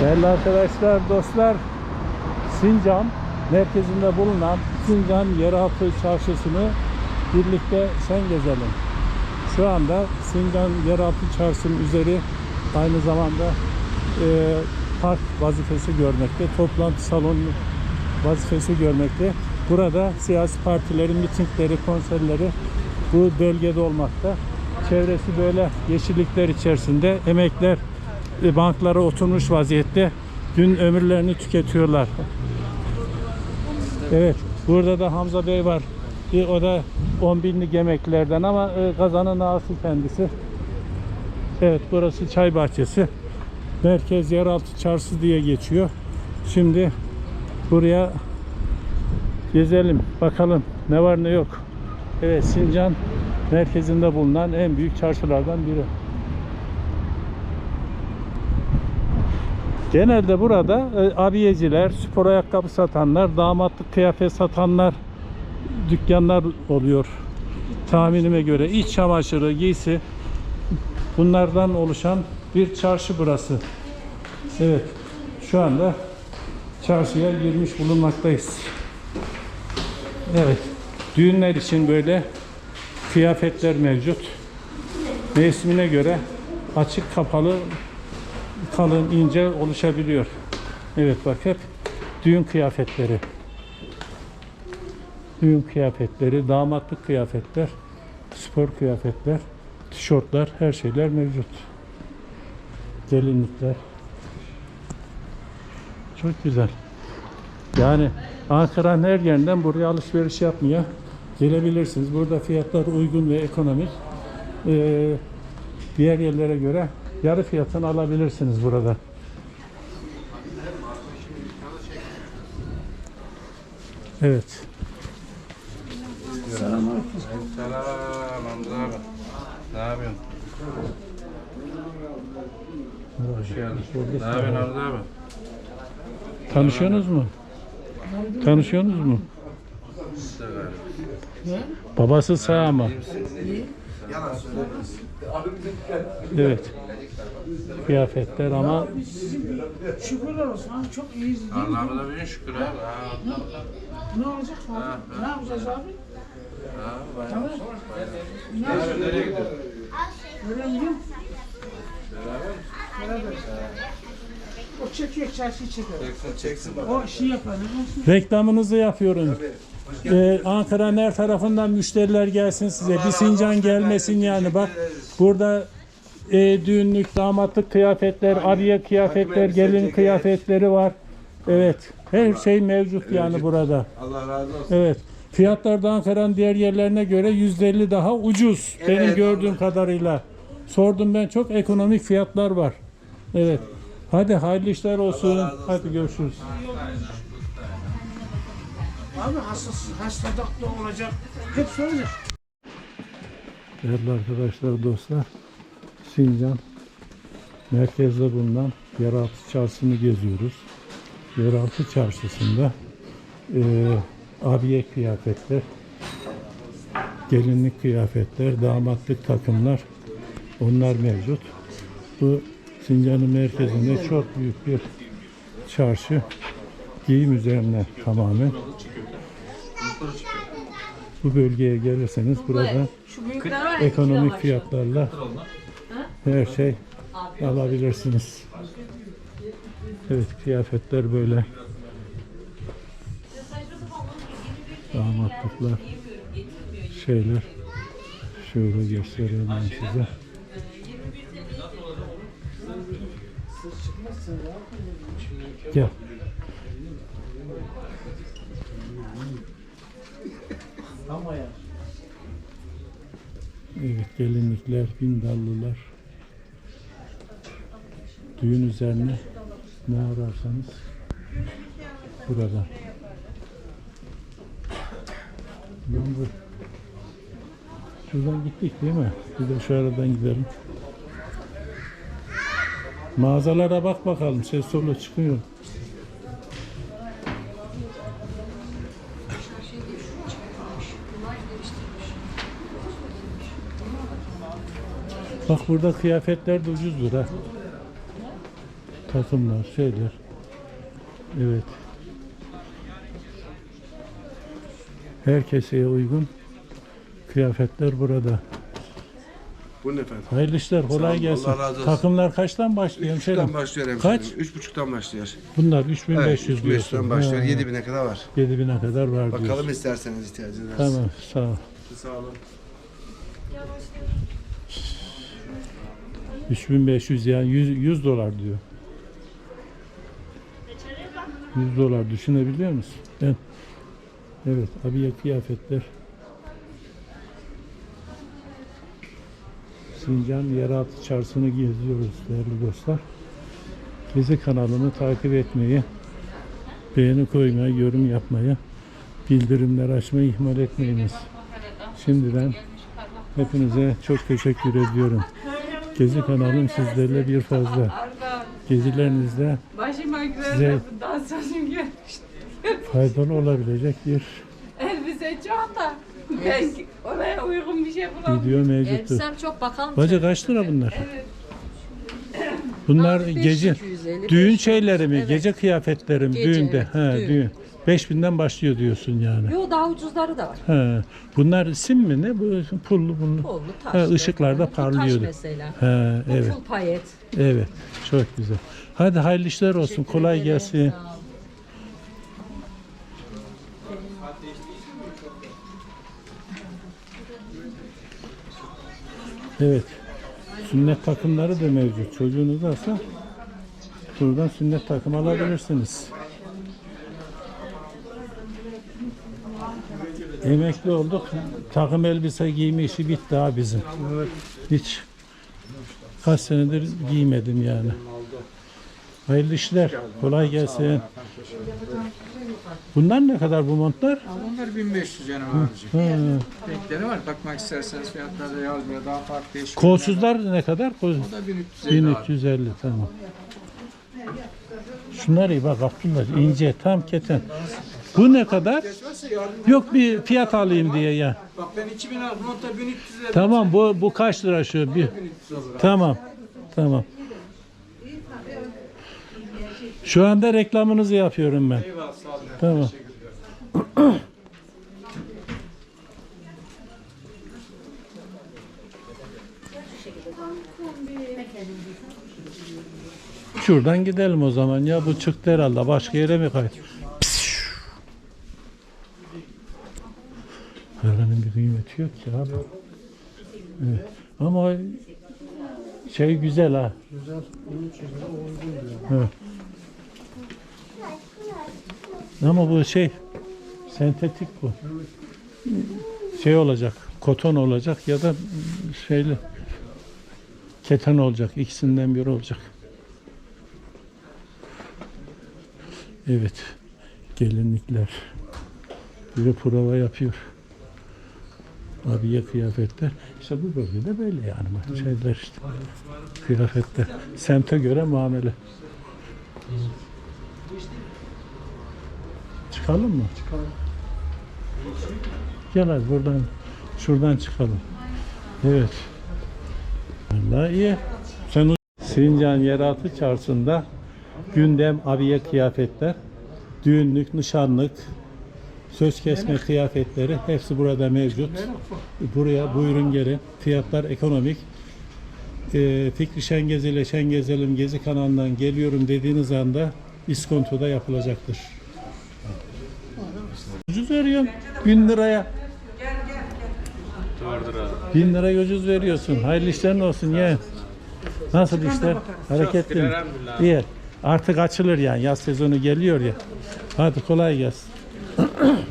Değerli arkadaşlar, dostlar, Sincan merkezinde bulunan Sincan Yeraltı Çarşısı'nı birlikte sen gezelim. Şu anda Sincan Yeraltı Çarşısı'nın üzeri aynı zamanda e, park vazifesi görmekte, toplantı salonu vazifesi görmekte. Burada siyasi partilerin mitingleri, konserleri bu bölgede olmakta. Çevresi böyle yeşillikler içerisinde emekler banklara oturmuş vaziyette gün ömürlerini tüketiyorlar. Evet, burada da Hamza Bey var. E, o da 10 binlik emeklilerden ama e, kazanın ağası kendisi. Evet, burası çay bahçesi. Merkez Yeraltı Çarşısı diye geçiyor. Şimdi buraya gezelim, bakalım ne var ne yok. Evet, Sincan merkezinde bulunan en büyük çarşılardan biri. Genelde burada e, abiyeciler, spor ayakkabı satanlar, damatlık kıyafet satanlar dükkanlar oluyor. Tahminime göre iç çamaşırı, giysi bunlardan oluşan bir çarşı burası. Evet. Şu anda çarşıya girmiş bulunmaktayız. Evet. Düğünler için böyle kıyafetler mevcut. Mevsimine göre açık kapalı kalın ince oluşabiliyor. Evet bak hep düğün kıyafetleri. Düğün kıyafetleri, damatlık kıyafetler, spor kıyafetler, tişörtler, her şeyler mevcut. Gelinlikler. Çok güzel. Yani Ankara'nın her yerinden buraya alışveriş yapmaya gelebilirsiniz. Burada fiyatlar uygun ve ekonomik. Ee, diğer yerlere göre yarı fiyatını alabilirsiniz burada. Evet. Selam Hamza abi. Ne yapıyorsun? Hoş geldin. Ne yapıyorsun Hamza abi? Tanışıyorsunuz mu? Tanışıyorsunuz mu? Babası sağ mı? Evet. Kıyafetler ama Şükürler olsun. Ha, çok iyiyiz. değil mi? Allah'ıma da bin şükür abi. Ha, Ne olacak abi? Ne yapacağız abi? ha, vay. Tamam. Ne Ne yapacağız? yapıyorsun? Nereye gidiyorsun? Öyle mi? Beraber. O çekiyor, çarşıyı çekiyor. Çeksin çeksin. O şey yapar. ne olsun? reklamınızı yapıyorum. Ee, Ankara'nın her tarafından müşteriler gelsin size. Bir Sincan gelmesin yani. Bak burada e, düğünlük, damatlık kıyafetler, abiye kıyafetler, gelin kıyafetleri var. Evet. Her şey mevcut yani burada. Allah razı olsun. Evet. Fiyatlar da Ankara'nın diğer yerlerine göre %50 daha ucuz. Benim gördüğüm kadarıyla. Sordum ben çok ekonomik fiyatlar var. Evet. Hadi hayırlı işler olsun. Hadi görüşürüz. Abi hastası, hastalıklı olacak. Hep söyleyecek. Değerli arkadaşlar, dostlar, Sincan merkezde bulunan yeraltı çarşısını geziyoruz. Yeraltı çarşısında e, abiye kıyafetler, gelinlik kıyafetler, damatlık takımlar onlar mevcut. Bu Sincan'ın merkezinde çok büyük bir çarşı. Giyim üzerine tamamen. Bu bölgeye gelirseniz burada ekonomik fiyatlarla her şey alabilirsiniz. Evet kıyafetler böyle. Damatlıklar şeyler şöyle göstereyim ben size. Gel. Evet gelinlikler, bindallılar. Düğün üzerine ne ararsanız burada. Yağmur. Şuradan gittik değil mi? Bir de şu aradan gidelim. Mağazalara bak bakalım. Ses solu çıkıyor. Bak burada kıyafetler de ucuzdur ha. takımlar, şeyler. Evet. Herkese uygun kıyafetler burada. Buyurun efendim. Hayırlı işler, kolay olun, gelsin. Allah razı olsun. Takımlar kaçtan başlıyor hemşerim? başlıyor Kaç? hemşerim. Üç buçuktan başlıyor. Bunlar 3500 evet, diyorsun. 3500'den başlıyor. Ha, 7000'e kadar var. 7000'e kadar var Bakalım diyorsun. isterseniz ihtiyacınız varsa. Tamam, sağ ol. Sağ olun. 3500 yani 100, 100 dolar diyor. 100 dolar düşünebiliyor musun? Ben Evet, abiye kıyafetler. Sincan Yeraltı Çarşısı'nı geziyoruz değerli dostlar. Gezi kanalını takip etmeyi, beğeni koymayı, yorum yapmayı, bildirimler açmayı ihmal etmeyiniz. Şimdiden hepinize çok teşekkür ediyorum. Gezi kanalım sizlerle bir fazla. Gezilerinizde Başıma Size- güzel gelmişti. faydalı olabilecek bir Elbise çok da ben oraya uygun bir şey bulamıyorum. video mevcuttur. Elbisem çok bakalım. Bacı kaç lira bunlar? Bunlar Abi, gece 550, düğün 500. şeyleri mi? Evet. Gece kıyafetleri mi? Gece, Düğünde. evet, He, düğün. düğün. 5000'den başlıyor diyorsun yani. Yo daha ucuzları da var. He. Bunlar sim mi ne? Bu pullu bunlu. Kollu taş. Ha, ışıklarda Bu parlıyordu. Taş mesela. He, Bu evet. pul payet. Evet. Çok güzel. Hadi hayırlı işler olsun. Kolay Teşekkür ederim, gelsin. sağ ol. Evet. Sünnet takımları da mevcut. Çocuğunuz varsa buradan sünnet takım alabilirsiniz. Emekli olduk. Takım elbise giyme işi bitti ha bizim. Hiç kaç senedir giymedim yani. Hayırlı işler. Kolay gelsin. Bunlar ne kadar bu montlar? Bunlar 1500 canım abicim. Ha. Renkleri var. Bakmak isterseniz fiyatları da yazmıyor. Daha farklı değişik. Kolsuzlar ne kadar? Kol... O da 1350 abi. 1350 tamam. Şunlar iyi bak Abdullah ince tam keten. Bu ne kadar? Yok bir fiyat alayım diye ya. Bak ben 2000 aldım. Nota 1300 lira. Tamam bu bu kaç lira şu bir? 1300 olur. Tamam. Tamam. Şu anda reklamınızı yapıyorum ben. Eyvallah sağ olun. Tamam. Şuradan gidelim o zaman ya bu çıktı herhalde başka yere mi kaydı? Yok ki abi. Evet. Ama şey güzel ha. Güzel. Ama bu şey sentetik bu. Şey olacak, koton olacak ya da şeyli keten olacak. İkisinden biri olacak. Evet. Gelinlikler. Biri prova yapıyor. Abiye kıyafetler. İşte bu bölgede böyle yani. Şeyler işte. Kıyafetler. Semte göre muamele. Çıkalım mı? Çıkalım. Gel hadi buradan şuradan çıkalım. Evet. Vallahi iyi. Sen Sincan Yeraltı Çarşısı'nda gündem abiye kıyafetler, düğünlük, nişanlık, söz kesme kıyafetleri hepsi burada mevcut. Buraya buyurun gelin. Fiyatlar ekonomik. Ee, Fikri Şengezi ile Şengezelim Gezi kanalından geliyorum dediğiniz anda iskonto da yapılacaktır. Ucuz veriyorum. Bin liraya. Bin lira ucuz veriyorsun. Hayırlı işlerin olsun ya. Nasıl işler? Hareketli mi? İyi. Artık açılır yani. Yaz sezonu geliyor ya. Hadi kolay gelsin. Mm-hmm.